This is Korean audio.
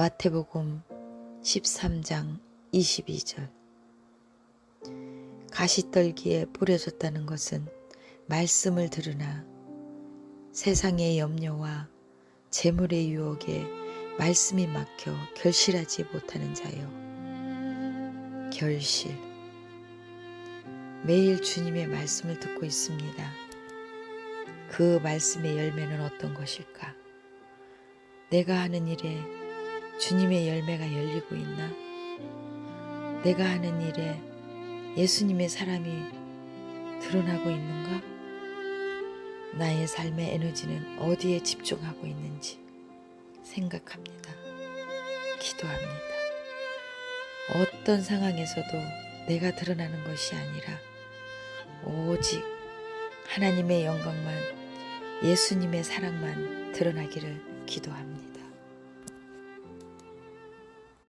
마태복음 13장 22절 가시떨기에 뿌려졌다는 것은 말씀을 들으나 세상의 염려와 재물의 유혹에 말씀이 막혀 결실하지 못하는 자요. 결실. 매일 주님의 말씀을 듣고 있습니다. 그 말씀의 열매는 어떤 것일까? 내가 하는 일에 주님의 열매가 열리고 있나? 내가 하는 일에 예수님의 사람이 드러나고 있는가? 나의 삶의 에너지는 어디에 집중하고 있는지 생각합니다. 기도합니다. 어떤 상황에서도 내가 드러나는 것이 아니라 오직 하나님의 영광만 예수님의 사랑만 드러나기를 기도합니다.